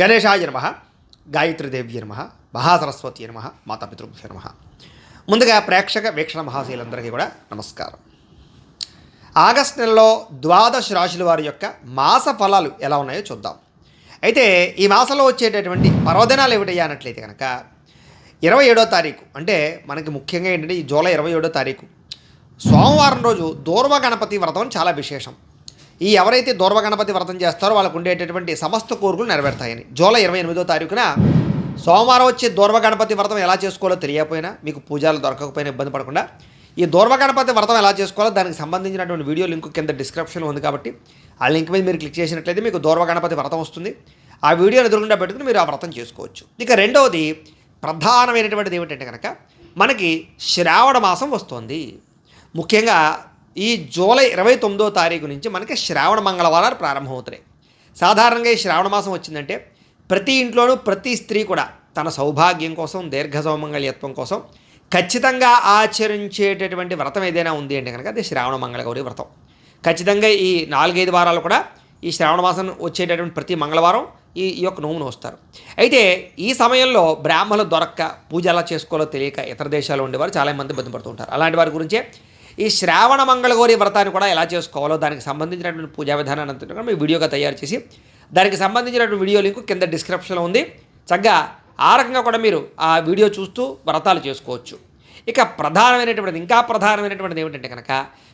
గణేశాయ నమ గాయత్రీదేవ్య నమ మహాసరస్వతి నమ మాతాపితృభ్య నమ. ముందుగా ప్రేక్షక వీక్షణ మహాశీలందరికీ కూడా నమస్కారం. ఆగస్ట్ నెలలో ద్వాదశ రాశుల వారి యొక్క మాస ఫలాలు ఎలా ఉన్నాయో చూద్దాం. అయితే ఈ మాసంలో వచ్చేటటువంటి పర్వదినాలు ఏమిటయ్యా అన్నట్లయితే కనుక ఇరవై ఏడో తారీఖు అంటే మనకి ముఖ్యంగా ఏంటంటే ఈ జూలై ఇరవై ఏడో తారీఖు. సోమవారం రోజు దూర్వ గణపతి వ్రతం చాలా విశేషం. ఈ ఎవరైతే దూర్వ గణపతి వ్రతం చేస్తారో వాళ్ళకు ఉండేటటువంటి సమస్త కోరికలు నెరవేరుతాయని. జూలై ఇరవై ఎనిమిదో తారీఖున సోమవారం వచ్చే దూర్వ గణపతి వ్రతం ఎలా చేసుకోవాలో తెలియకపోయినా మీకు పూజలు దొరకకపోయినా ఇబ్బంది పడకుండా ఈ దూర్వ గణపతి వ్రతం ఎలా చేసుకోవాలో దానికి సంబంధించినటువంటి వీడియో లింక్ కింద డిస్క్రిప్షన్లో ఉంది కాబట్టి ఆ లింక్ మీద మీరు క్లిక్ చేసినట్లయితే మీకు దూర్వ గణపతి వ్రతం వస్తుంది. ఆ వీడియోని ఎదురుగుండా పెట్టుకుని మీరు ఆ వ్రతం చేసుకోవచ్చు. ఇక రెండవది ప్రధానమైనటువంటిది ఏమిటంటే కనుక మనకి శ్రావణ మాసం వస్తుంది. ముఖ్యంగా ఈ జూలై ఇరవై తొమ్మిదో తారీఖు నుంచి మనకి శ్రావణ మంగళవారాలు ప్రారంభమవుతున్నాయి. సాధారణంగా ఈ శ్రావణ మాసం వచ్చిందంటే ప్రతి ఇంట్లోనూ ప్రతి స్త్రీ కూడా తన సౌభాగ్యం కోసం దీర్ఘ సౌమంగళ్యత్వం కోసం ఖచ్చితంగా ఆచరించేటటువంటి వ్రతం ఏదైనా ఉంది అంటే కనుక అది శ్రావణ మంగళగౌరి వ్రతం. ఖచ్చితంగా ఈ నాలుగైదు వారాలు కూడా ఈ శ్రావణ మాసం వచ్చేటటువంటి ప్రతి మంగళవారం ఈ ఈ యొక్క నోమును వస్తారు. అయితే ఈ సమయంలో బ్రాహ్మణులు దొరక్క పూజ ఎలా చేసుకోవాలో తెలియక ఇతర దేశాల్లో ఉండేవారు చాలామంది ఇబ్బంది ఉంటారు. అలాంటి వారి గురించే ఈ శ్రావణ మంగళగౌరి వ్రతాన్ని కూడా ఎలా చేసుకోవాలో దానికి సంబంధించినటువంటి పూజా విధానాన్ని అంతా కూడా మీ వీడియోగా తయారు చేసి దానికి సంబంధించినటువంటి వీడియో లింక్ కింద డిస్క్రిప్షన్లో ఉంది. చక్కగా ఆ రకంగా కూడా మీరు ఆ వీడియో చూస్తూ వ్రతాలు చేసుకోవచ్చు. ఇక ప్రధానమైనటువంటిది ఇంకా ప్రధానమైనటువంటిది ఏమిటంటే కనుక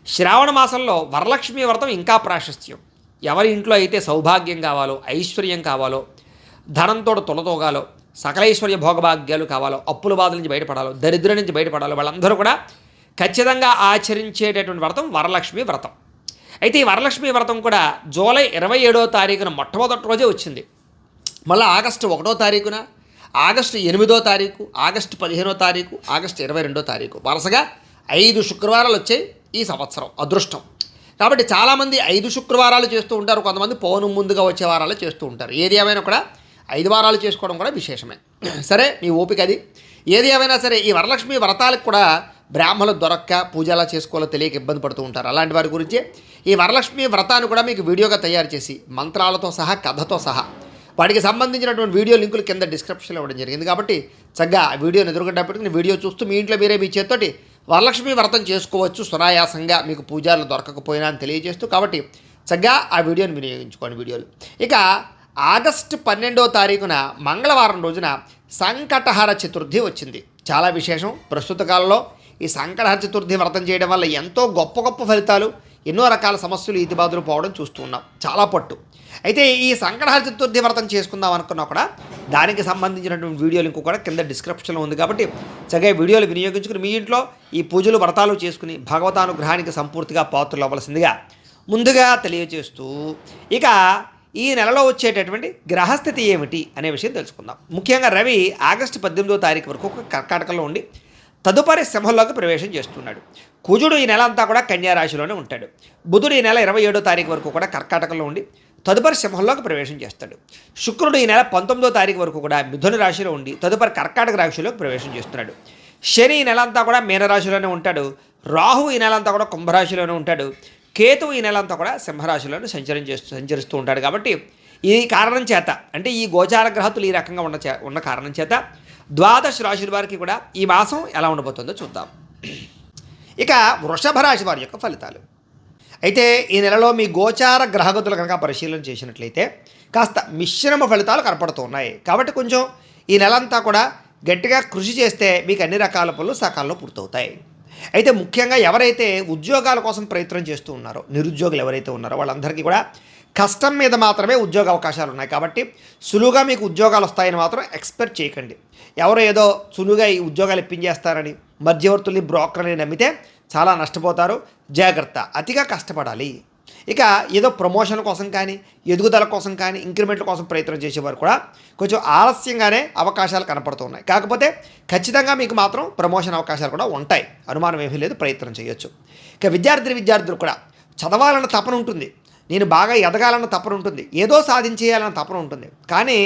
శ్రావణ మాసంలో వరలక్ష్మి వ్రతం ఇంకా ప్రాశస్త్యం. ఎవరి ఇంట్లో అయితే సౌభాగ్యం కావాలో ఐశ్వర్యం కావాలో ధనంతో తొలతోగాలో సకలైశ్వర్య భోగభాగ్యాలు కావాలో అప్పుల బాధల నుంచి బయటపడాలో దరిద్రం నుంచి బయటపడాలో వాళ్ళందరూ కూడా ఖచ్చితంగా ఆచరించేటటువంటి వ్రతం వరలక్ష్మి వ్రతం. అయితే ఈ వరలక్ష్మి వ్రతం కూడా జూలై ఇరవై ఏడో తారీఖున మొట్టమొదటి రోజే వచ్చింది. మళ్ళీ ఆగస్టు ఒకటో తారీఖున ఆగస్టు ఎనిమిదో తారీఖు ఆగస్టు పదిహేనో తారీఖు ఆగస్టు ఇరవై రెండో తారీఖు. వరుసగా ఐదు శుక్రవారాలు వచ్చాయి ఈ సంవత్సరం అదృష్టం. కాబట్టి చాలామంది ఐదు శుక్రవారాలు చేస్తూ ఉంటారు. కొంతమంది పౌను ముందుగా వచ్చే వారాలు చేస్తూ ఉంటారు. ఏది ఏమైనా కూడా ఐదు వారాలు చేసుకోవడం కూడా విశేషమే. సరే మీ ఓపిక అది. ఏది ఏమైనా సరే ఈ వరలక్ష్మి వ్రతాలకు కూడా బ్రాహ్మణులు దొరక్క పూజ ఎలా చేసుకోవాలో తెలియక ఇబ్బంది పడుతూ ఉంటారు. అలాంటి వారి గురించి ఈ వరలక్ష్మి వ్రతాన్ని కూడా మీకు వీడియోగా తయారు చేసి మంత్రాలతో సహా కథతో సహా. వాటికి సంబంధించినటువంటి వీడియో లింకులు కింద డిస్క్రిప్షన్లో ఇవ్వడం జరిగింది. కాబట్టి చక్కగా వీడియోని ఎదురుగడ్డ వీడియో చూస్తూ మీ ఇంట్లో మీరే మీ చేత్తోటి వరలక్ష్మి వ్రతం చేసుకోవచ్చు. సునాయాసంగా మీకు పూజలు దొరకకపోయినా అని తెలియజేస్తూ కాబట్టి చక్కగా ఆ వీడియోని వినియోగించుకోండి వీడియోలు. ఇక ఆగస్టు పన్నెండో తారీఖున మంగళవారం రోజున సంకటహార చతుర్థి వచ్చింది. చాలా విశేషం. ప్రస్తుత కాలంలో ఈ సంకటహర చతుర్థి వ్రతం చేయడం వల్ల ఎంతో గొప్ప గొప్ప ఫలితాలు ఎన్నో రకాల సమస్యలు ఈతిబాదులు పోవడం చూస్తూ ఉన్నాం. చాలా పట్టు. అయితే ఈ సంకటహర చతుర్థి వ్రతం చేసుకుందాం అనుకున్నా కూడా దానికి సంబంధించినటువంటి వీడియో లింక్ కూడా కింద డిస్క్రిప్షన్లో ఉంది కాబట్టి చక్కగా వీడియోలు వినియోగించుకుని మీ ఇంట్లో ఈ పూజలు వ్రతాలు చేసుకుని భగవతానుగ్రహానికి సంపూర్తిగా పాత్రలు అవ్వాల్సిందిగా ముందుగా తెలియజేస్తూ ఇక ఈ నెలలో వచ్చేటటువంటి గ్రహస్థితి ఏమిటి అనే విషయం తెలుసుకుందాం. ముఖ్యంగా రవి ఆగస్టు పద్దెనిమిదో తారీఖు వరకు ఒక కర్కాటకలో ఉండి తదుపరి సింహంలోకి ప్రవేశం చేస్తున్నాడు. కుజుడు ఈ నెల అంతా కూడా కన్యా రాశిలోనే ఉంటాడు. బుధుడు ఈ నెల ఇరవై ఏడో తారీఖు వరకు కూడా కర్కాటకంలో ఉండి తదుపరి సింహంలోకి ప్రవేశం చేస్తాడు. శుక్రుడు ఈ నెల పంతొమ్మిదో తారీఖు వరకు కూడా మిథున రాశిలో ఉండి తదుపరి కర్కాటక రాశిలోకి ప్రవేశం చేస్తున్నాడు. శని ఈ నెల అంతా కూడా మీనరాశిలోనే ఉంటాడు. రాహు ఈ నెల అంతా కూడా కుంభరాశిలోనే ఉంటాడు. కేతువు ఈ నెల అంతా కూడా సింహరాశిలోనే సంచరం చేస్తూ సంచరిస్తూ ఉంటాడు కాబట్టి ఈ కారణం చేత అంటే ఈ గోచార గ్రహతులు ఈ రకంగా ఉన్న చే ఉన్న కారణం చేత ద్వాదశ రాశుల వారికి కూడా ఈ మాసం ఎలా ఉండబోతుందో చూద్దాం. ఇక వృషభ రాశి వారి యొక్క ఫలితాలు. అయితే ఈ నెలలో మీ గోచార గ్రహగతులు కనుక పరిశీలన చేసినట్లయితే కాస్త మిశ్రమ ఫలితాలు కనపడుతున్నాయి కాబట్టి కొంచెం ఈ నెలంతా కూడా గట్టిగా కృషి చేస్తే మీకు అన్ని రకాల పనులు సకాలంలో పూర్తవుతాయి. అయితే ముఖ్యంగా ఎవరైతే ఉద్యోగాల కోసం ప్రయత్నం చేస్తూ ఉన్నారో నిరుద్యోగులు ఎవరైతే ఉన్నారో వాళ్ళందరికీ కూడా కష్టం మీద మాత్రమే ఉద్యోగ అవకాశాలు ఉన్నాయి. కాబట్టి సులువుగా మీకు ఉద్యోగాలు వస్తాయని మాత్రం ఎక్స్పెక్ట్ చేయకండి. ఎవరో ఏదో సులువుగా ఈ ఉద్యోగాలు ఇప్పించేస్తారని మధ్యవర్తుల్ని బ్రోకర్ని నమ్మితే చాలా నష్టపోతారు. జాగ్రత్త అతిగా కష్టపడాలి. ఇక ఏదో ప్రమోషన్ కోసం కానీ ఎదుగుదల కోసం కానీ ఇంక్రిమెంట్ల కోసం ప్రయత్నం చేసేవారు కూడా కొంచెం ఆలస్యంగానే అవకాశాలు కనపడుతున్నాయి. కాకపోతే ఖచ్చితంగా మీకు మాత్రం ప్రమోషన్ అవకాశాలు కూడా ఉంటాయి. అనుమానం ఏమీ లేదు ప్రయత్నం చేయొచ్చు. ఇక విద్యార్థి విద్యార్థులు కూడా చదవాలన్న తపన ఉంటుంది. నేను బాగా ఎదగాలన్న తపన ఉంటుంది. ఏదో సాధించేయాలన్న తపన ఉంటుంది. కానీ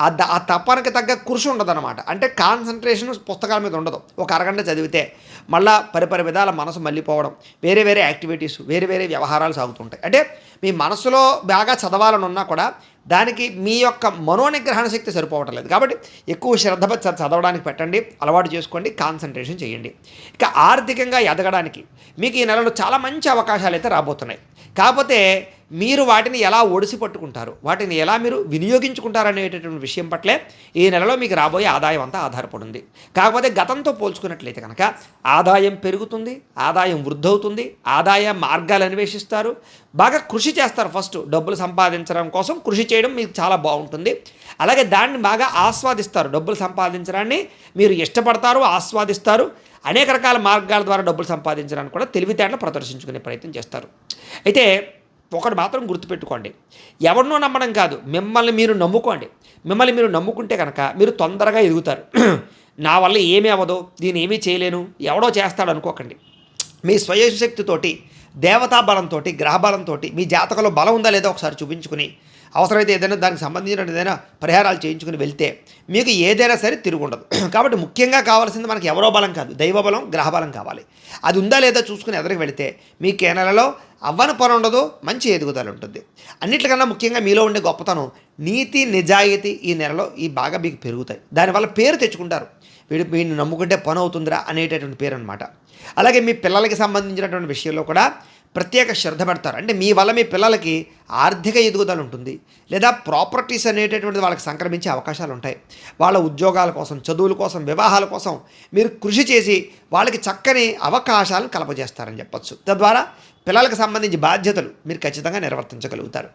ఆ ద ఆ తపనకి తగ్గ కృషి ఉండదన్నమాట. అంటే కాన్సన్ట్రేషన్ పుస్తకాల మీద ఉండదు. ఒక అరగంట చదివితే మళ్ళా పరిపరి విధాల మనసు మళ్ళీపోవడం వేరే వేరే యాక్టివిటీస్ వేరే వేరే వ్యవహారాలు సాగుతుంటాయి. అంటే మీ మనసులో బాగా చదవాలని ఉన్నా కూడా దానికి మీ యొక్క మనోనిగ్రహణ శక్తి సరిపోవటం లేదు. కాబట్టి ఎక్కువ శ్రద్ధ చ- చదవడానికి పెట్టండి అలవాటు చేసుకోండి కాన్సన్ట్రేషన్ చేయండి. ఇక ఆర్థికంగా ఎదగడానికి మీకు ఈ నెలలో చాలా మంచి అవకాశాలు అయితే రాబోతున్నాయి. కాకపోతే మీరు వాటిని ఎలా ఒడిసి పట్టుకుంటారు? వాటిని ఎలా మీరు వినియోగించుకుంటారు అనేటటువంటి విషయం పట్లే ఈ నెలలో మీకు రాబోయే ఆదాయం అంతా ఆధారపడింది కాకపోతే గతంతో పోల్చుకున్నట్లయితే కనుక ఆదాయం పెరుగుతుంది ఆదాయం వృద్ధవుతుంది ఆదాయ మార్గాలు అన్వేషిస్తారు బాగా కృషి చేస్తారు ఫస్ట్. డబ్బులు సంపాదించడం కోసం కృషి చేయడం మీకు చాలా బాగుంటుంది. అలాగే దాన్ని బాగా ఆస్వాదిస్తారు. డబ్బులు సంపాదించడాన్ని మీరు ఇష్టపడతారు ఆస్వాదిస్తారు. అనేక రకాల మార్గాల ద్వారా డబ్బులు సంపాదించడానికి కూడా తెలివితేటలు ప్రదర్శించుకునే ప్రయత్నం చేస్తారు. అయితే ఒకటి మాత్రం గుర్తుపెట్టుకోండి. ఎవరినో నమ్మడం కాదు మిమ్మల్ని మీరు నమ్ముకోండి. మిమ్మల్ని మీరు నమ్ముకుంటే కనుక మీరు తొందరగా ఎదుగుతారు. నా వల్ల ఏమీ అవ్వదు దీని ఏమీ చేయలేను ఎవడో చేస్తాడు అనుకోకండి. మీ స్వయశక్తితోటి దేవతా బలంతో గ్రహ బలంతో మీ జాతకంలో బలం ఉందా లేదో ఒకసారి చూపించుకుని అవసరమైతే ఏదైనా దానికి సంబంధించిన ఏదైనా పరిహారాలు చేయించుకుని వెళ్తే మీకు ఏదైనా సరే తిరుగుండదు. కాబట్టి ముఖ్యంగా కావాల్సింది మనకి ఎవరో బలం కాదు. దైవబలం గ్రహబలం గ్రహ బలం కావాలి. అది ఉందా లేదా చూసుకుని ఎదురుకు వెళితే మీ కేనలలో అవ్వని పొర ఉండదు మంచి ఎదుగుదల ఉంటుంది. అన్నిటికన్నా ముఖ్యంగా మీలో ఉండే గొప్పతనం నీతి నిజాయితీ ఈ నెలలో ఈ బాగా మీకు పెరుగుతాయి. దానివల్ల పేరు తెచ్చుకుంటారు. వీడు వీడిని నమ్ముకుంటే పని అవుతుందిరా అనేటటువంటి పేరు అనమాట అలాగే మీ పిల్లలకి సంబంధించినటువంటి విషయంలో కూడా ప్రత్యేక శ్రద్ధ పెడతారు. అంటే మీ వల్ల మీ పిల్లలకి ఆర్థిక ఎదుగుదల ఉంటుంది. లేదా ప్రాపర్టీస్ అనేటటువంటిది వాళ్ళకి సంక్రమించే అవకాశాలు ఉంటాయి. వాళ్ళ ఉద్యోగాల కోసం చదువుల కోసం వివాహాల కోసం మీరు కృషి చేసి వాళ్ళకి చక్కని అవకాశాలను కలపజేస్తారని చెప్పచ్చు. తద్వారా పిల్లలకు సంబంధించి బాధ్యతలు మీరు ఖచ్చితంగా నిర్వర్తించగలుగుతారు.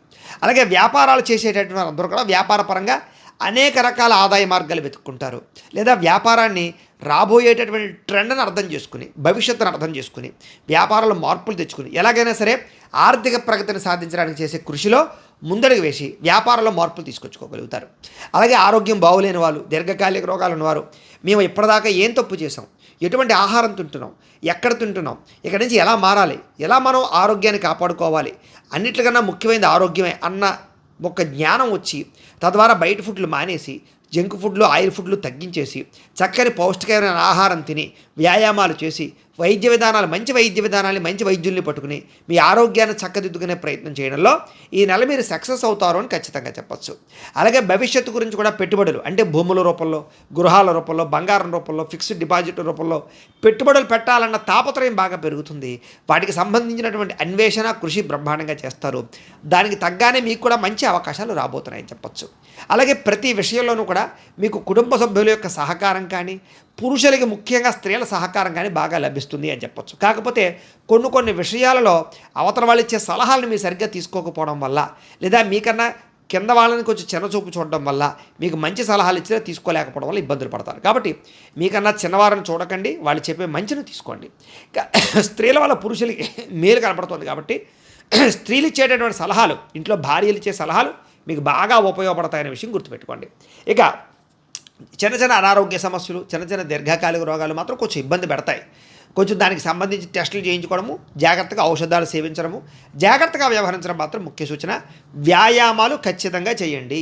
అలాగే వ్యాపారాలు చేసేటటువంటి అందరూ కూడా వ్యాపార పరంగా అనేక రకాల ఆదాయ మార్గాలు వెతుక్కుంటారు. లేదా వ్యాపారాన్ని రాబోయేటటువంటి ట్రెండ్ని అర్థం చేసుకుని భవిష్యత్తును అర్థం చేసుకుని వ్యాపారంలో మార్పులు తెచ్చుకుని ఎలాగైనా సరే ఆర్థిక ప్రగతిని సాధించడానికి చేసే కృషిలో ముందడుగు వేసి వ్యాపారంలో మార్పులు తీసుకొచ్చుకోగలుగుతారు. అలాగే ఆరోగ్యం బాగులేని వాళ్ళు దీర్ఘకాలిక రోగాలు ఉన్నవారు మేము ఇప్పటిదాకా ఏం తప్పు చేసాం ఎటువంటి ఆహారం తింటున్నాం? ఎక్కడ తింటున్నాం? ఇక్కడి నుంచి ఎలా మారాలి? ఎలా మనం ఆరోగ్యాన్ని కాపాడుకోవాలి? అన్నిటికన్నా ముఖ్యమైనది ఆరోగ్యమే అన్న ఒక జ్ఞానం వచ్చి తద్వారా బయట ఫుడ్లు మానేసి జంక్ ఫుడ్లు ఆయిల్ ఫుడ్లు తగ్గించేసి చక్కని పౌష్టికమైన ఆహారం తిని వ్యాయామాలు చేసి వైద్య విధానాలు మంచి వైద్య విధానాలు మంచి వైద్యుల్ని పట్టుకుని మీ ఆరోగ్యాన్ని చక్కదిద్దుకునే ప్రయత్నం చేయడంలో ఈ నెల మీరు సక్సెస్ అవుతారు అని ఖచ్చితంగా చెప్పచ్చు. అలాగే భవిష్యత్తు గురించి కూడా పెట్టుబడులు అంటే భూముల రూపంలో గృహాల రూపంలో బంగారం రూపంలో ఫిక్స్డ్ డిపాజిట్ రూపంలో పెట్టుబడులు పెట్టాలన్న తాపత్రయం బాగా పెరుగుతుంది. వాటికి సంబంధించినటువంటి అన్వేషణ కృషి బ్రహ్మాండంగా చేస్తారు. దానికి తగ్గానే మీకు కూడా మంచి అవకాశాలు రాబోతున్నాయని చెప్పచ్చు. అలాగే ప్రతి విషయంలోనూ కూడా మీకు కుటుంబ సభ్యుల యొక్క సహకారం కానీ పురుషులకి ముఖ్యంగా స్త్రీల సహకారం కానీ బాగా లభిస్తుంది అని చెప్పొచ్చు. కాకపోతే కొన్ని కొన్ని విషయాలలో అవతల వాళ్ళు ఇచ్చే సలహాలను మీరు సరిగ్గా తీసుకోకపోవడం వల్ల లేదా మీకన్నా కింద వాళ్ళని కొంచెం చిన్నచూపు చూడడం వల్ల మీకు మంచి సలహాలు ఇచ్చినా తీసుకోలేకపోవడం వల్ల ఇబ్బందులు పడతారు. కాబట్టి మీకన్నా చిన్నవారిని చూడకండి వాళ్ళు చెప్పే మంచిని తీసుకోండి. ఇంకా స్త్రీల వల్ల పురుషులకి మేలు కనపడుతుంది కాబట్టి స్త్రీలు ఇచ్చేటటువంటి సలహాలు ఇంట్లో భార్యలు ఇచ్చే సలహాలు మీకు బాగా ఉపయోగపడతాయనే విషయం గుర్తుపెట్టుకోండి. ఇక చిన్న చిన్న అనారోగ్య సమస్యలు చిన్న చిన్న దీర్ఘకాలిక రోగాలు మాత్రం కొంచెం ఇబ్బంది పెడతాయి. కొంచెం దానికి సంబంధించి టెస్టులు చేయించుకోవడము జాగ్రత్తగా ఔషధాలు సేవించడము జాగ్రత్తగా వ్యవహరించడం మాత్రం ముఖ్య సూచన. వ్యాయామాలు ఖచ్చితంగా చేయండి.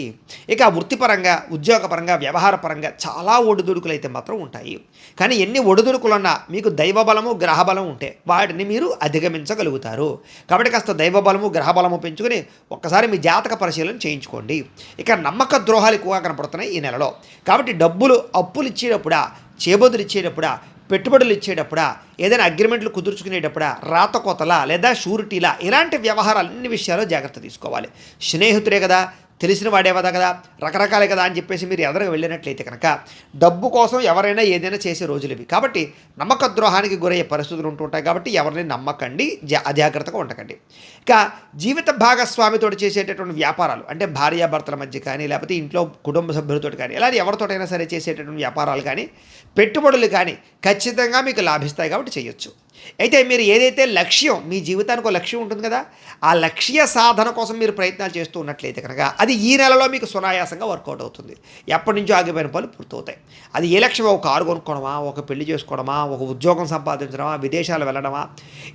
ఇక వృత్తిపరంగా ఉద్యోగపరంగా వ్యవహారపరంగా చాలా ఒడిదుడుకులు అయితే మాత్రం ఉంటాయి. కానీ ఎన్ని ఒడిదుడుకులున్నా మీకు దైవబలము గ్రహబలం ఉంటే వాటిని మీరు అధిగమించగలుగుతారు. కాబట్టి కాస్త దైవబలము గ్రహబలము పెంచుకుని ఒక్కసారి మీ జాతక పరిశీలన చేయించుకోండి. ఇక నమ్మక ద్రోహాలు ఎక్కువగా కనపడుతున్నాయి ఈ నెలలో. కాబట్టి డబ్బులు అప్పులు ఇచ్చేటప్పుడా చేబదులు ఇచ్చేటప్పుడా పెట్టుబడులు ఇచ్చేటప్పుడా ఏదైనా అగ్రిమెంట్లు కుదుర్చుకునేటప్పుడా రాత కోతలా లేదా షూరిటీలా ఇలాంటి వ్యవహారాలు అన్ని విషయాల్లో జాగ్రత్త తీసుకోవాలి. స్నేహితుడే కదా తెలిసిన వాడేవదా కదా రకరకాలే కదా అని చెప్పేసి మీరు ఎదరకు వెళ్ళినట్లయితే కనుక డబ్బు కోసం ఎవరైనా ఏదైనా చేసే రోజులు ఇవి. కాబట్టి నమ్మక ద్రోహానికి గురయ్యే పరిస్థితులు ఉంటుంటాయి కాబట్టి ఎవరిని నమ్మకండి జా అజాగ్రత్తగా ఉండకండి. ఇక జీవిత భాగస్వామితో చేసేటటువంటి వ్యాపారాలు అంటే భార్యాభర్తల మధ్య కానీ లేకపోతే ఇంట్లో కుటుంబ సభ్యులతో కానీ ఇలా ఎవరితోటైనా సరే చేసేటటువంటి వ్యాపారాలు కానీ పెట్టుబడులు కానీ ఖచ్చితంగా మీకు లాభిస్తాయి కాబట్టి చేయొచ్చు. అయితే మీరు ఏదైతే లక్ష్యం మీ జీవితానికి ఒక లక్ష్యం ఉంటుంది కదా ఆ లక్ష్య సాధన కోసం మీరు ప్రయత్నాలు చేస్తూ ఉన్నట్లయితే కనుక అది ఈ నెలలో మీకు సునాయాసంగా వర్కౌట్ అవుతుంది. ఎప్పటి నుంచో ఆగిపోయిన పనులు పూర్తవుతాయి. అది ఏ లక్ష్యం? ఒక కారు కొనుక్కోవడమా? ఒక పెళ్ళి చేసుకోవడమా? ఒక ఉద్యోగం సంపాదించడమా? విదేశాలు వెళ్ళడమా?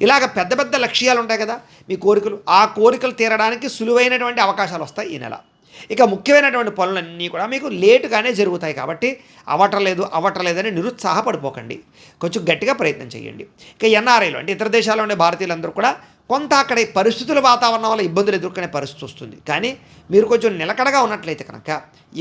ఇలాగ పెద్ద పెద్ద లక్ష్యాలు ఉంటాయి కదా మీ కోరికలు. ఆ కోరికలు తీరడానికి సులువైనటువంటి అవకాశాలు వస్తాయి ఈ నెల. ఇక ముఖ్యమైనటువంటి పనులన్నీ కూడా మీకు లేటుగానే జరుగుతాయి కాబట్టి అవటలేదు అవటలేదని నిరుత్సాహపడిపోకండి. కొంచెం గట్టిగా ప్రయత్నం చేయండి. ఇక ఎన్ఆర్ఐలు అంటే ఇతర దేశాల్లో ఉండే భారతీయులందరూ కూడా కొంత అక్కడ పరిస్థితుల వాతావరణం వల్ల ఇబ్బందులు ఎదుర్కొనే పరిస్థితి వస్తుంది. కానీ మీరు కొంచెం నిలకడగా ఉన్నట్లయితే కనుక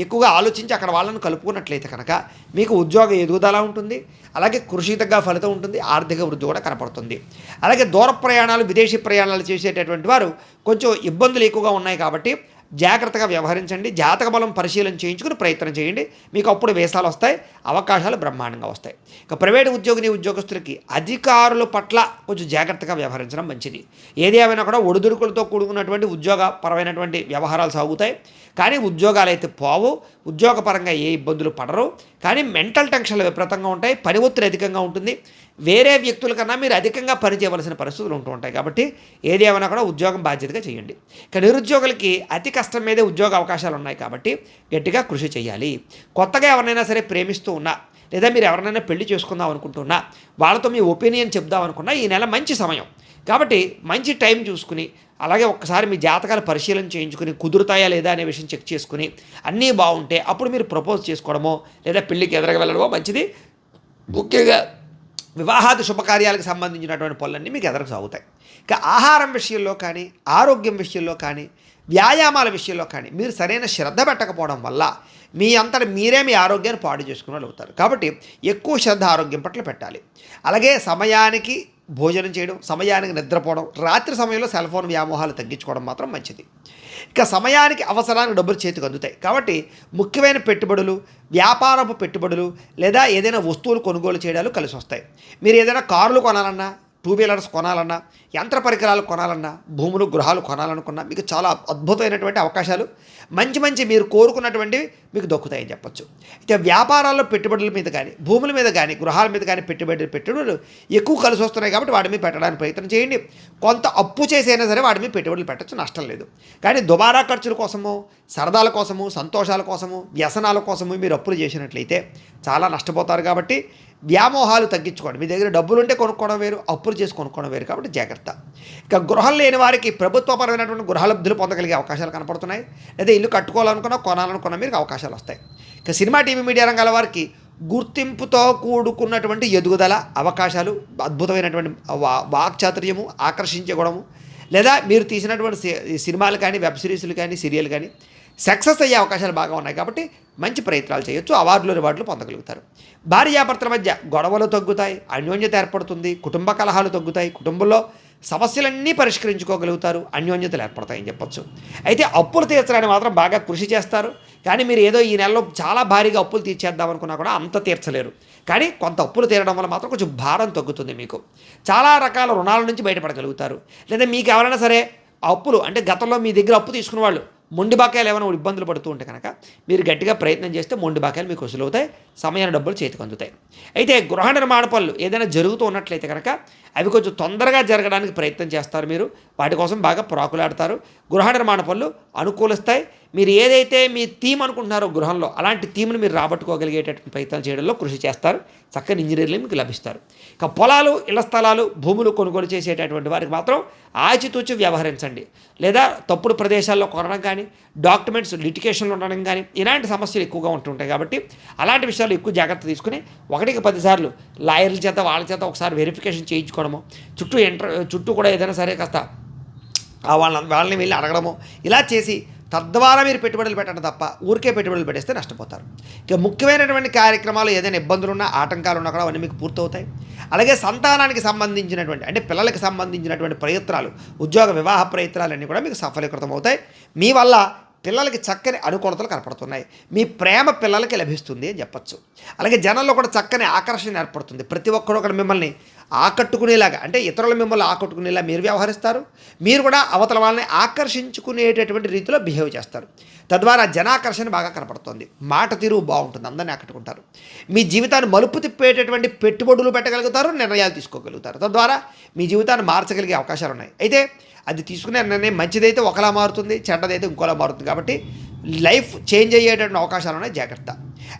ఎక్కువగా ఆలోచించి అక్కడ వాళ్ళని కలుపుకున్నట్లయితే కనుక మీకు ఉద్యోగ ఎదుగుదల ఉంటుంది. అలాగే కృషి తగ్గ ఫలితం ఉంటుంది. ఆర్థిక వృద్ధి కూడా కనపడుతుంది. అలాగే దూర ప్రయాణాలు విదేశీ ప్రయాణాలు చేసేటటువంటి వారు కొంచెం ఇబ్బందులు ఎక్కువగా ఉన్నాయి కాబట్టి జాగ్రత్తగా వ్యవహరించండి జాతక బలం పరిశీలన చేయించుకుని ప్రయత్నం చేయండి. మీకు అప్పుడు వేసాలు వస్తాయి అవకాశాలు బ్రహ్మాండంగా వస్తాయి. ఇక ప్రైవేట్ ఉద్యోగిని ఉద్యోగస్తులకి అధికారుల పట్ల కొంచెం జాగ్రత్తగా వ్యవహరించడం మంచిది. ఏది ఏమైనా కూడా ఒడిదుడుకులతో కూడుకున్నటువంటి ఉద్యోగపరమైనటువంటి వ్యవహారాలు సాగుతాయి. కానీ ఉద్యోగాలు అయితే పోవు ఉద్యోగపరంగా ఏ ఇబ్బందులు పడరు. కానీ మెంటల్ టెన్షన్లు విపరీతంగా ఉంటాయి పని ఒత్తిడి అధికంగా ఉంటుంది. వేరే వ్యక్తుల కన్నా మీరు అధికంగా పనిచేయవలసిన పరిస్థితులు ఉంటూ ఉంటాయి. కాబట్టి ఏది ఏమైనా కూడా ఉద్యోగం బాధ్యతగా చేయండి. ఇక నిరుద్యోగులకి అతి కష్టం మీదే ఉద్యోగ అవకాశాలు ఉన్నాయి కాబట్టి గట్టిగా కృషి చేయాలి. కొత్తగా ఎవరినైనా సరే ప్రేమిస్తూ ఉన్నా లేదా మీరు ఎవరినైనా పెళ్ళి చేసుకుందాం అనుకుంటున్నా వాళ్ళతో మీ ఒపీనియన్ చెప్దాం అనుకున్నా ఈ నెల మంచి సమయం. కాబట్టి మంచి టైం చూసుకుని అలాగే ఒక్కసారి మీ జాతకాలు పరిశీలన చేయించుకుని కుదురుతాయా లేదా అనే విషయం చెక్ చేసుకుని అన్నీ బాగుంటే అప్పుడు మీరు ప్రపోజ్ చేసుకోవడమో లేదా పెళ్ళికి ఎదురగా వెళ్ళడమో మంచిది. ముఖ్యంగా వివాహాది శుభకార్యాలకు సంబంధించినటువంటి పనులన్నీ మీకు ఎదరకు సాగుతాయి. ఇక ఆహారం విషయంలో కానీ ఆరోగ్యం విషయంలో కానీ వ్యాయామాల విషయంలో కానీ మీరు సరైన శ్రద్ధ పెట్టకపోవడం వల్ల మీ అంతట మీరే మీ ఆరోగ్యాన్ని పాడు చేసుకునే వాళ్ళు అవుతారు. కాబట్టి ఎక్కువ శ్రద్ధ ఆరోగ్యం పట్ల పెట్టాలి. అలాగే సమయానికి భోజనం చేయడం సమయానికి నిద్రపోవడం రాత్రి సమయంలో సెల్ ఫోన్ వ్యామోహాలు తగ్గించుకోవడం మాత్రం మంచిది. ఇక సమయానికి అవసరానికి డబ్బులు చేతికి అందుతాయి. కాబట్టి ముఖ్యమైన పెట్టుబడులు వ్యాపారపు పెట్టుబడులు లేదా ఏదైనా వస్తువులు కొనుగోలు చేయడాలు కలిసి వస్తాయి. మీరు ఏదైనా కార్లు కొనాలన్నా టూ వీలర్స్ కొనాలన్నా యంత్ర పరికరాలు కొనాలన్నా భూములు గృహాలు కొనాలనుకున్నా మీకు చాలా అద్భుతమైనటువంటి అవకాశాలు మంచి మంచి మీరు కోరుకున్నటువంటివి మీకు దొక్కుతాయని చెప్పొచ్చు. అయితే వ్యాపారాల్లో పెట్టుబడుల మీద కానీ భూముల మీద కానీ గృహాల మీద కానీ పెట్టుబడులు పెట్టుబడులు ఎక్కువ కలిసి వస్తున్నాయి కాబట్టి వాటి మీద పెట్టడానికి ప్రయత్నం చేయండి. కొంత అప్పు చేసైనా సరే వాటి మీద పెట్టుబడులు పెట్టచ్చు నష్టం లేదు. కానీ దుబారా ఖర్చుల కోసము సరదాల కోసము సంతోషాల కోసము వ్యసనాల కోసము మీరు అప్పులు చేసినట్లయితే చాలా నష్టపోతారు కాబట్టి వ్యామోహాలు తగ్గించుకోండి. మీ దగ్గర డబ్బులు ఉంటే కొనుక్కోవడం వేరు అప్పులు చేసి కొనుక్కోవడం వేరు కాబట్టి జాగ్రత్త. ఇక గృహం లేని వారికి ప్రభుత్వపరమైనటువంటి గృహలబ్ధులు పొందగలిగే అవకాశాలు కనపడుతున్నాయి. లేదా ఇల్లు కట్టుకోవాలనుకున్నా కొనాలనుకున్నా మీరు అవకాశాలు వస్తాయి. ఇక సినిమా టీవీ మీడియా రంగాల వారికి గుర్తింపుతో కూడుకున్నటువంటి ఎదుగుదల అవకాశాలు అద్భుతమైనటువంటి వా- వాక్చాతుర్యము ఆకర్షించకూడము లేదా మీరు తీసినటువంటి సి- సినిమాలు కానీ వెబ్ సిరీస్లు కానీ సీరియల్ కానీ సక్సెస్ అయ్యే అవకాశాలు బాగా ఉన్నాయి కాబట్టి మంచి ప్రయత్నాలు చేయొచ్చు అవార్డులు రివార్డులు పొందగలుగుతారు. భార్యాభర్తల మధ్య గొడవలు తగ్గుతాయి అన్యోన్యత ఏర్పడుతుంది కుటుంబ కలహాలు తగ్గుతాయి కుటుంబంలో సమస్యలన్నీ పరిష్కరించుకోగలుగుతారు. అన్యోన్యతలు ఏర్పడతాయని చెప్పొచ్చు. అయితే అప్పులు తీర్చడానికి మాత్రం బాగా కృషి చేస్తారు. కానీ మీరు ఏదో ఈ నెలలో చాలా భారీగా అప్పులు తీర్చేద్దాం అనుకున్నా కూడా అంత తీర్చలేరు. కానీ కొంత అప్పులు తీరడం వల్ల మాత్రం కొంచెం భారం తగ్గుతుంది మీకు. చాలా రకాల రుణాల నుంచి బయటపడగలుగుతారు. లేదా మీకు ఎవరైనా సరే అప్పులు అంటే గతంలో మీ దగ్గర అప్పు తీసుకున్న వాళ్ళు మొండిబాకాయలు ఏమైనా ఇబ్బందులు పడుతూ ఉంటే కనుక మీరు గట్టిగా ప్రయత్నం చేస్తే మొండి బాకాయలు మీకు వసూలవుతాయి సమయాన్ని డబ్బులు చేతికి అందుతాయి. అయితే గృహ నిర్మాణ పనులు ఏదైనా జరుగుతూ ఉన్నట్లయితే కనుక అవి కొంచెం తొందరగా జరగడానికి ప్రయత్నం చేస్తారు మీరు. వాటి కోసం బాగా ప్రాకులాడతారు. గృహ నిర్మాణ పనులు అనుకూలిస్తాయి. మీరు ఏదైతే మీ థీమ్ అనుకుంటున్నారో గృహంలో అలాంటి థీమ్ని మీరు రాబట్టుకోగలిగేటటువంటి ప్రయత్నం చేయడంలో కృషి చేస్తారు. చక్కని ఇంజనీర్లు మీకు లభిస్తారు. ఇక పొలాలు ఇళ్ళ స్థలాలు భూములు కొనుగోలు చేసేటటువంటి వారికి మాత్రం ఆచితూచి వ్యవహరించండి. లేదా తప్పుడు ప్రదేశాల్లో కొనడం కానీ డాక్యుమెంట్స్ లిటికేషన్లు ఉండడం కానీ ఇలాంటి సమస్యలు ఎక్కువగా ఉంటుంటాయి కాబట్టి అలాంటి విషయాలు ఎక్కువ జాగ్రత్త తీసుకుని ఒకటికి పదిసార్లు లాయర్ల చేత వాళ్ళ చేత ఒకసారి వెరిఫికేషన్ చేయించుకోవడము చుట్టూ ఎంటర్ చుట్టూ కూడా ఏదైనా సరే కాస్త వాళ్ళ వాళ్ళని వాళ్ళని వెళ్ళి అడగడము ఇలా చేసి తద్వారా మీరు పెట్టుబడులు పెట్టండి తప్ప ఊరికే పెట్టుబడులు పెట్టేస్తే నష్టపోతారు. ఇక ముఖ్యమైనటువంటి కార్యక్రమాలు ఏదైనా ఇబ్బందులు ఉన్నా ఆటంకాలు ఉన్నా కూడా అవన్నీ మీకు పూర్తవుతాయి. అలాగే సంతానానికి సంబంధించినటువంటి అంటే పిల్లలకి సంబంధించినటువంటి ప్రయత్నాలు ఉద్యోగ వివాహ ప్రయత్నాలన్నీ కూడా మీకు సఫలీకృతం అవుతాయి మీ వల్ల పిల్లలకి చక్కని అనుకూలతలు కనపడుతున్నాయి. మీ ప్రేమ పిల్లలకి లభిస్తుంది అని చెప్పచ్చు. అలాగే జనంలో కూడా చక్కని ఆకర్షణ ఏర్పడుతుంది. ప్రతి ఒక్కరు ఒకరు మిమ్మల్ని ఆకట్టుకునేలాగా అంటే ఇతరులు మిమ్మల్ని ఆకట్టుకునేలా మీరు వ్యవహరిస్తారు. మీరు కూడా అవతల వాళ్ళని ఆకర్షించుకునేటటువంటి రీతిలో బిహేవ్ చేస్తారు. తద్వారా జనాకర్షణ బాగా కనపడుతుంది. మాట తీరు బాగుంటుంది. అందరినీ ఆకట్టుకుంటారు. మీ జీవితాన్ని మలుపు తిప్పేటటువంటి పెట్టుబడులు పెట్టగలుగుతారు. నిర్ణయాలు తీసుకోగలుగుతారు. తద్వారా మీ జీవితాన్ని మార్చగలిగే అవకాశాలు ఉన్నాయి. అయితే అది తీసుకునే నిర్ణయం మంచిదైతే ఒకలా మారుతుంది చెడ్డదైతే ఇంకోలా మారుతుంది. కాబట్టి లైఫ్ చేంజ్ అయ్యేటువంటి అవకాశాలు ఉన్నాయి జాగ్రత్త.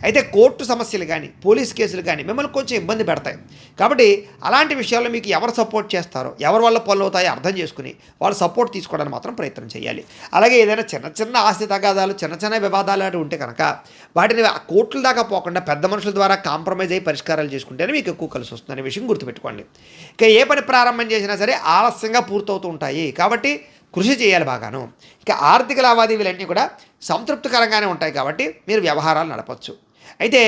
అయితే కోర్టు సమస్యలు కానీ పోలీస్ కేసులు కానీ మిమ్మల్ని కొంచెం ఇబ్బంది పెడతాయి. కాబట్టి అలాంటి విషయాల్లో మీకు ఎవరు సపోర్ట్ చేస్తారో ఎవరి వల్ల పనులు అవుతాయో అర్థం చేసుకుని వాళ్ళు సపోర్ట్ తీసుకోవడానికి మాత్రం ప్రయత్నం చేయాలి. అలాగే ఏదైనా చిన్న చిన్న ఆస్తి తగాదాలు చిన్న చిన్న వివాదాలు అటు ఉంటే కనుక వాటిని ఆ కోర్టుల దాకా పోకుండా పెద్ద మనుషుల ద్వారా కాంప్రమైజ్ అయ్యి పరిష్కారాలు చేసుకుంటేనే మీకు ఎక్కువ కలిసి వస్తుందనే విషయం గుర్తుపెట్టుకోండి. ఇక ఏ పని ప్రారంభం చేసినా సరే ఆలస్యంగా పూర్తవుతూ ఉంటాయి. కాబట్టి కృషి చేయాలి బాగాను. ఇక ఆర్థిక లావాదేవీలన్నీ కూడా సంతృప్తికరంగానే ఉంటాయి కాబట్టి మీరు వ్యవహారాలు నడపచ్చు. అయితే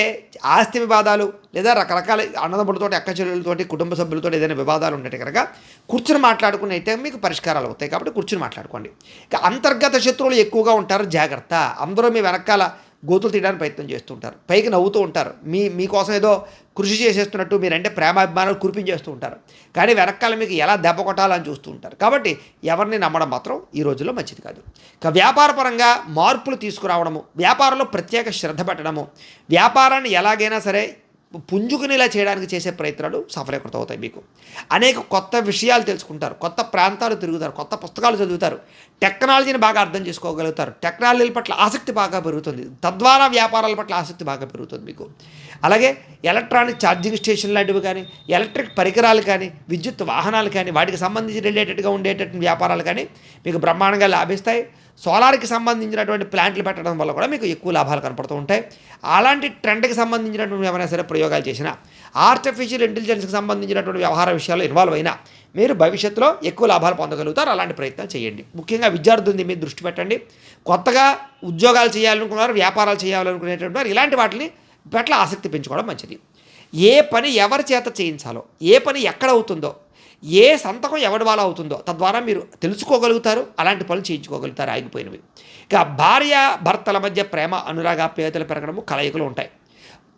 ఆస్తి వివాదాలు లేదా రకరకాల అన్నదమ్ములతోటి అక్క చెల్లెలతోటి కుటుంబ సభ్యులతో ఏదైనా వివాదాలు ఉంటే కనుక కూర్చుని మాట్లాడుకుని అయితే మీకు పరిష్కారాలు అవుతాయి కాబట్టి కూర్చుని మాట్లాడుకోండి. ఇక అంతర్గత శత్రువులు ఎక్కువగా ఉంటారు జాగ్రత్త. అందరూ మీ వెనకాల గోతులు తీయడానికి ప్రయత్నం చేస్తుంటారు. పైకి నవ్వుతూ ఉంటారు. మీ మీకోసం ఏదో కృషి చేసేస్తున్నట్టు మీరంటే ప్రేమాభిమానాలు కురిపించేస్తూ ఉంటారు. కానీ వెనకాల మీకు ఎలా దెబ్బ కొట్టాలని చూస్తూ ఉంటారు. కాబట్టి ఎవరిని నమ్మడం మాత్రం ఈ రోజుల్లో మంచిది కాదు. ఇక వ్యాపారపరంగా మార్పులు తీసుకురావడము వ్యాపారంలో ప్రత్యేక శ్రద్ధ పెట్టడము వ్యాపారాన్ని ఎలాగైనా సరే పుంజుకునేలా చేయడానికి చేసే ప్రయత్నాలు సఫలీకృతం అవుతాయి మీకు. అనేక కొత్త విషయాలు తెలుసుకుంటారు కొత్త ప్రాంతాలు తిరుగుతారు కొత్త పుస్తకాలు చదువుతారు టెక్నాలజీని బాగా అర్థం చేసుకోగలుగుతారు టెక్నాలజీల పట్ల ఆసక్తి బాగా పెరుగుతుంది తద్వారా వ్యాపారాల పట్ల ఆసక్తి బాగా పెరుగుతుంది మీకు. అలాగే ఎలక్ట్రానిక్ ఛార్జింగ్ స్టేషన్ లాంటివి కానీ ఎలక్ట్రిక్ పరికరాలు కానీ విద్యుత్ వాహనాలు కానీ వాటికి సంబంధించి రిలేటెడ్గా ఉండేటటువంటి వ్యాపారాలు కానీ మీకు బ్రహ్మాండంగా లాభిస్తాయి. సోలార్కి సంబంధించినటువంటి ప్లాంట్లు పెట్టడం వల్ల కూడా మీకు ఎక్కువ లాభాలు కనపడుతూ ఉంటాయి. అలాంటి ట్రెండ్కి సంబంధించినటువంటి ఏమైనా సరే ప్రయోగాలు చేసినా ఆర్టిఫిషియల్ ఇంటెలిజెన్స్కి సంబంధించినటువంటి వ్యవహార విషయాల్లో ఇన్వాల్వ్ అయినా మీరు భవిష్యత్తులో ఎక్కువ లాభాలు పొందగలుగుతారు. అలాంటి ప్రయత్నాలు చేయండి. ముఖ్యంగా విద్యార్థుల మీద దృష్టి పెట్టండి. కొత్తగా ఉద్యోగాలు చేయాలనుకున్నారు వ్యాపారాలు చేయాలనుకునేటువంటి వారు ఇలాంటి వాటిని పట్ల ఆసక్తి పెంచుకోవడం మంచిది. ఏ పని ఎవరి చేత చేయించాలో ఏ పని ఎక్కడ అవుతుందో ఏ సంతకం ఎవడి వాళ్ళ అవుతుందో తద్వారా మీరు తెలుసుకోగలుగుతారు అలాంటి పనులు చేయించుకోగలుగుతారు ఆగిపోయినవి. ఇక భార్య భర్తల మధ్య ప్రేమ అనురాగాప్యాయతలు పెరగడము కలయికలు ఉంటాయి.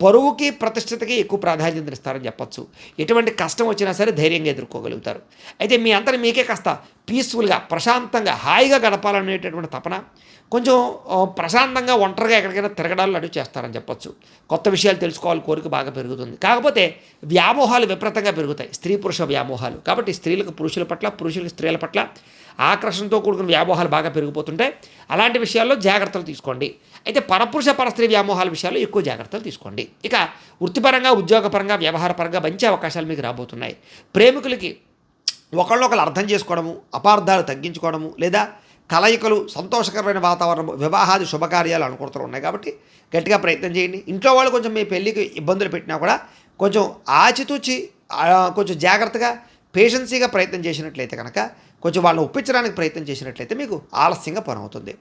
పరువుకి ప్రతిష్టతకి ఎక్కువ ప్రాధాన్యత ఇస్తారని చెప్పచ్చు. ఎటువంటి కష్టం వచ్చినా సరే ధైర్యంగా ఎదుర్కోగలుగుతారు. అయితే మీ అంతా మీకే కాస్త పీస్ఫుల్గా ప్రశాంతంగా హాయిగా గడపాలనేటటువంటి తపన కొంచెం ప్రశాంతంగా ఒంటరిగా ఎక్కడికైనా తిరగడాలు అడుగు చేస్తారని చెప్పొచ్చు. కొత్త విషయాలు తెలుసుకోవాలి కోరిక బాగా పెరుగుతుంది. కాకపోతే వ్యామోహాలు విపరీతంగా పెరుగుతాయి. స్త్రీ పురుష వ్యామోహాలు. కాబట్టి స్త్రీలకు పురుషుల పట్ల పురుషులకు స్త్రీల పట్ల ఆకర్షణతో కూడుకున్న వ్యామోహాలు బాగా పెరిగిపోతుంటాయి. అలాంటి విషయాల్లో జాగ్రత్తలు తీసుకోండి. అయితే పరపురుష పరస్త్రీ వ్యామోహాల విషయాల్లో ఎక్కువ జాగ్రత్తలు తీసుకోండి. ఇక వృత్తిపరంగా ఉద్యోగపరంగా వ్యవహారపరంగా మంచి అవకాశాలు మీకు రాబోతున్నాయి. ప్రేమికులకి ఒకళ్ళొకళ్ళు అర్థం చేసుకోవడము అపార్థాలు తగ్గించుకోవడము లేదా కలయికలు సంతోషకరమైన వాతావరణం వివాహాది శుభకార్యాలు అనుకుంటూ ఉన్నాయి కాబట్టి గట్టిగా ప్రయత్నం చేయండి. ఇంట్లో వాళ్ళు కొంచెం మీ పెళ్ళికి ఇబ్బందులు పెట్టినా కూడా కొంచెం ఆచితూచి కొంచెం జాగ్రత్తగా పేషెన్సీగా ప్రయత్నం చేసినట్లయితే కనుక కొంచెం వాళ్ళని ఒప్పించడానికి ప్రయత్నం చేసినట్లయితే మీకు ఆలస్యంగా పని అవుతుంది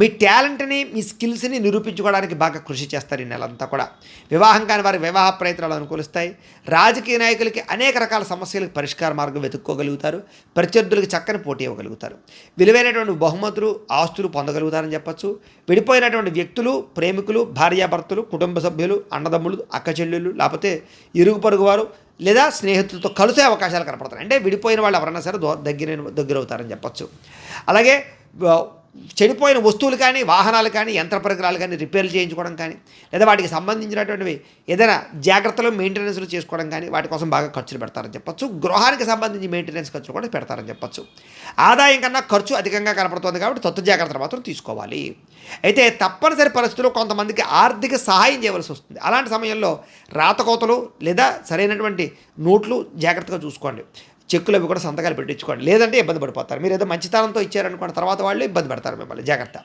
మీ టాలెంట్ని మీ స్కిల్స్ని నిరూపించుకోవడానికి బాగా కృషి చేస్తారు ఈ నెలంతా కూడా. వివాహం కాని వారి వివాహ ప్రయత్నాలు అనుకూలిస్తాయి. రాజకీయ నాయకులకి అనేక రకాల సమస్యలకు పరిష్కార మార్గం వెతుక్కోగలుగుతారు. ప్రత్యర్థులకు చక్కని పోటీ ఇవ్వగలుగుతారు. విలువైనటువంటి బహుమతులు ఆస్తులు పొందగలుగుతారని చెప్పొచ్చు. విడిపోయినటువంటి వ్యక్తులు ప్రేమికులు భార్యాభర్తలు కుటుంబ సభ్యులు అన్నదమ్ములు అక్క చెల్లెళ్ళు లేకపోతే ఇరుగు పొరుగు వారు లేదా స్నేహితులతో కలిసే అవకాశాలు కనపడతాయి. అంటే విడిపోయిన వాళ్ళు ఎవరైనా సరే దగ్గర దగ్గర అవుతారని చెప్పచ్చు. అలాగే చెడిపోయిన వస్తువులు కానీ వాహనాలు కానీ యంత్ర పరికరాలు కానీ రిపేర్లు చేయించుకోవడం కానీ లేదా వాటికి సంబంధించినటువంటివి ఏదైనా జాగ్రత్తలు మెయింటెనెన్స్లు చేసుకోవడం కానీ వాటి కోసం బాగా ఖర్చులు పెడతారని చెప్పొచ్చు. గృహానికి సంబంధించి మెయింటెనెన్స్ ఖర్చులు కూడా పెడతారని చెప్పొచ్చు. ఆదాయం కన్నా ఖర్చు అధికంగా కనపడుతుంది కాబట్టి తొత్త జాగ్రత్తలు మాత్రం తీసుకోవాలి. అయితే తప్పనిసరి పరిస్థితుల్లో కొంతమందికి ఆర్థిక సహాయం చేయవలసి వస్తుంది. అలాంటి సమయంలో రాతకోతలు లేదా సరైనటువంటి నోట్లు జాగ్రత్తగా చూసుకోండి. చెక్కులు అవి కూడా సంతకాలు పెట్టించుకోండి. లేదంటే ఇబ్బంది పడిపోతారు. మీరు ఏదో మంచితనంతో ఇచ్చారనుకోండి తర్వాత వాళ్ళు ఇబ్బంది పడతారు మిమ్మల్ని. జాగ్రత్త.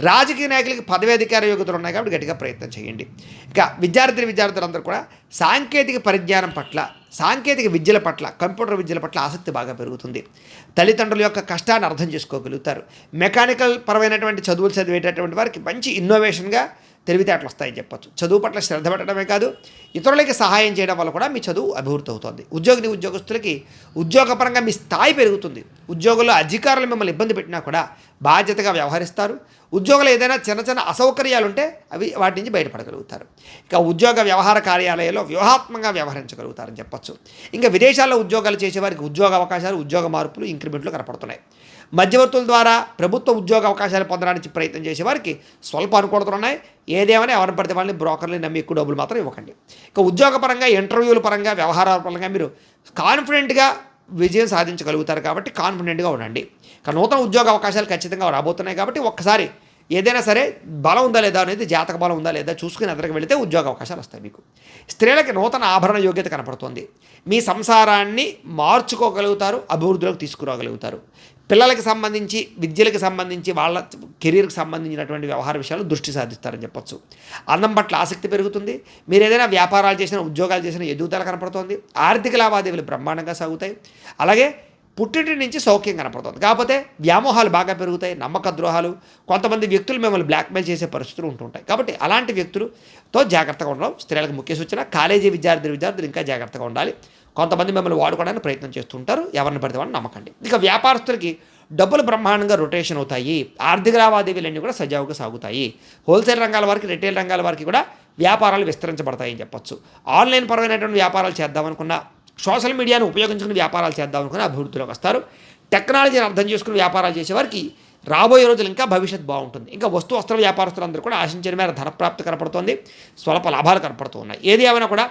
రాజకీయ నాయకులకి పదవి అధికార యోగ్యతలు ఉన్నాయి కాబట్టి గట్టిగా ప్రయత్నం చేయండి. ఇక విద్యార్థి విద్యార్థులందరూ కూడా సాంకేతిక పరిజ్ఞానం పట్ల సాంకేతిక విద్యల పట్ల కంప్యూటర్ విద్యల పట్ల ఆసక్తి బాగా పెరుగుతుంది. తల్లిదండ్రుల యొక్క కష్టాన్ని అర్థం చేసుకోగలుగుతారు. మెకానికల్ పరమైనటువంటి చదువులు చదివేటటువంటి వారికి మంచి ఇన్నోవేషన్గా తెలివితేటలు వస్తాయని చెప్పొచ్చు. చదువు పట్ల శ్రద్ధ పెట్టడమే కాదు ఇతరులకి సహాయం చేయడం వల్ల కూడా మీ చదువు అభివృద్ధి అవుతుంది. ఉద్యోగిని ఉద్యోగస్తులకి ఉద్యోగపరంగా మీ స్థాయి పెరుగుతుంది. ఉద్యోగంలో అధికారులు మిమ్మల్ని ఇబ్బంది పెట్టినా కూడా బాధ్యతగా వ్యవహరిస్తారు. ఉద్యోగులు ఏదైనా చిన్న చిన్న అసౌకర్యాలు ఉంటే అవి వాటి నుంచి బయటపడగలుగుతారు. ఇక ఉద్యోగ వ్యవహార కార్యాలయాల్లో వ్యూహాత్మకంగా వ్యవహరించగలుగుతారని చెప్పొచ్చు. ఇంకా విదేశాల్లో ఉద్యోగాలు చేసేవారికి ఉద్యోగ అవకాశాలు ఉద్యోగ మార్పులు ఇంక్రిమెంట్లు కనపడుతున్నాయి. మధ్యవర్తుల ద్వారా ప్రభుత్వ ఉద్యోగ అవకాశాలు పొందడానికి ప్రయత్నం చేసేవారికి స్వల్ప అనుకూలతలు ఉన్నాయి. ఏదేమైనా ఎవరిని పడితే వాళ్ళని బ్రోకర్ని నమ్మి ఎక్కువ డబ్బులు మాత్రం ఇవ్వకండి. ఇక ఉద్యోగపరంగా ఇంటర్వ్యూల పరంగా వ్యవహారాల పరంగా మీరు కాన్ఫిడెంట్గా విజయం సాధించగలుగుతారు కాబట్టి కాన్ఫిడెంట్గా ఉండండి. ఇక నూతన ఉద్యోగ అవకాశాలు ఖచ్చితంగా రాబోతున్నాయి కాబట్టి ఒక్కసారి ఏదైనా సరే బలం ఉందా లేదా అనేది జాతక బలం ఉందా లేదా చూసుకుని అందరికి వెళితే ఉద్యోగ అవకాశాలు వస్తాయి మీకు. స్త్రీలకి నూతన ఆభరణ యోగ్యత కనపడుతుంది. మీ సంసారాన్ని మార్చుకోగలుగుతారు అభివృద్ధిలోకి తీసుకురాగలుగుతారు. పిల్లలకి సంబంధించి విద్యలకు సంబంధించి వాళ్ళ కెరీర్కి సంబంధించినటువంటి వ్యవహార విషయాలు దృష్టి సాధిస్తారని చెప్పొచ్చు. అన్నం పట్ల ఆసక్తి పెరుగుతుంది. మీరు ఏదైనా వ్యాపారాలు చేసిన ఉద్యోగాలు చేసిన ఎదుగుదల కనపడుతోంది. ఆర్థిక లావాదేవీలు బ్రహ్మాండంగా సాగుతాయి. అలాగే పుట్టింటి నుంచి సౌఖ్యం కనపడుతుంది. కాకపోతే వ్యామోహాలు బాగా పెరుగుతాయి నమ్మక ద్రోహాలు కొంతమంది వ్యక్తులు మిమ్మల్ని బ్లాక్మెయిల్ చేసే పరిస్థితులు ఉంటుంటాయి కాబట్టి అలాంటి వ్యక్తులతో జాగ్రత్తగా ఉండడం స్త్రీలకు ముఖ్య సూచన. కాలేజీ విద్యార్థి విద్యార్థులు ఇంకా జాగ్రత్తగా ఉండాలి. కొంతమంది మిమ్మల్ని వాడుకోవడానికి ప్రయత్నం చేస్తుంటారు. ఎవరిని పడితే వాళ్ళని నమ్మకండి. ఇక వ్యాపారస్తులకి డబ్బులు బ్రహ్మాండంగా రొటేషన్ అవుతాయి. ఆర్థిక లావాదేవీలన్నీ కూడా సజావుగా సాగుతాయి. హోల్సేల్ రంగాల వారికి రిటైల్ రంగాల వారికి కూడా వ్యాపారాలు విస్తరించబడతాయని చెప్పొచ్చు. ఆన్లైన్ పరమైనటువంటి వ్యాపారాలు చేద్దామనుకున్నా సోషల్ మీడియాను ఉపయోగించుకుని వ్యాపారాలు చేద్దామనుకున్న అభివృద్ధిలోకి వస్తారు. టెక్నాలజీని అర్థం చేసుకుని వ్యాపారాలు చేసేవారికి రాబోయే రోజులు ఇంకా భవిష్యత్ బాగుంటుంది. ఇంకా వస్తు వస్త్ర వ్యాపారస్తులందరూ కూడా ఆశించిన మేర ధనప్రాప్తి కనపడుతోంది. స్వల్ప లాభాలు కనపడుతూ ఉన్నాయి ఏది ఏమైనా కూడా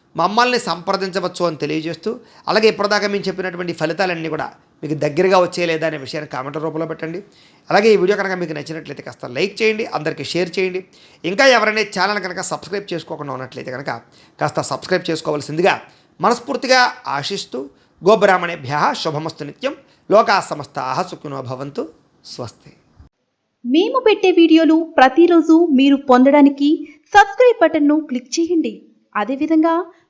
మమ్మల్ని సంప్రదించవచ్చు అని తెలియజేస్తూ అలాగే ఇప్పటిదాకా మేము చెప్పినటువంటి ఫలితాలన్నీ కూడా మీకు దగ్గరగా వచ్చే లేదా అనే విషయాన్ని కామెంట్ రూపంలో పెట్టండి. అలాగే ఈ వీడియో కనుక మీకు నచ్చినట్లయితే కాస్త లైక్ చేయండి అందరికీ షేర్ చేయండి. ఇంకా ఎవరైనా ఛానల్ కనుక సబ్స్క్రైబ్ చేసుకోకుండా ఉన్నట్లయితే కనుక కాస్త సబ్స్క్రైబ్ చేసుకోవాల్సిందిగా మనస్ఫూర్తిగా ఆశిస్తూ గోబ్రాహ్మణేభ్య శుభమస్తు నిత్యం. లోకా సమస్త సుఖినో భవంతు. స్వస్తి. మేము పెట్టే వీడియోలు ప్రతిరోజు మీరు పొందడానికి సబ్స్క్రైబ్ బటన్ను క్లిక్ చేయండి. అదేవిధంగా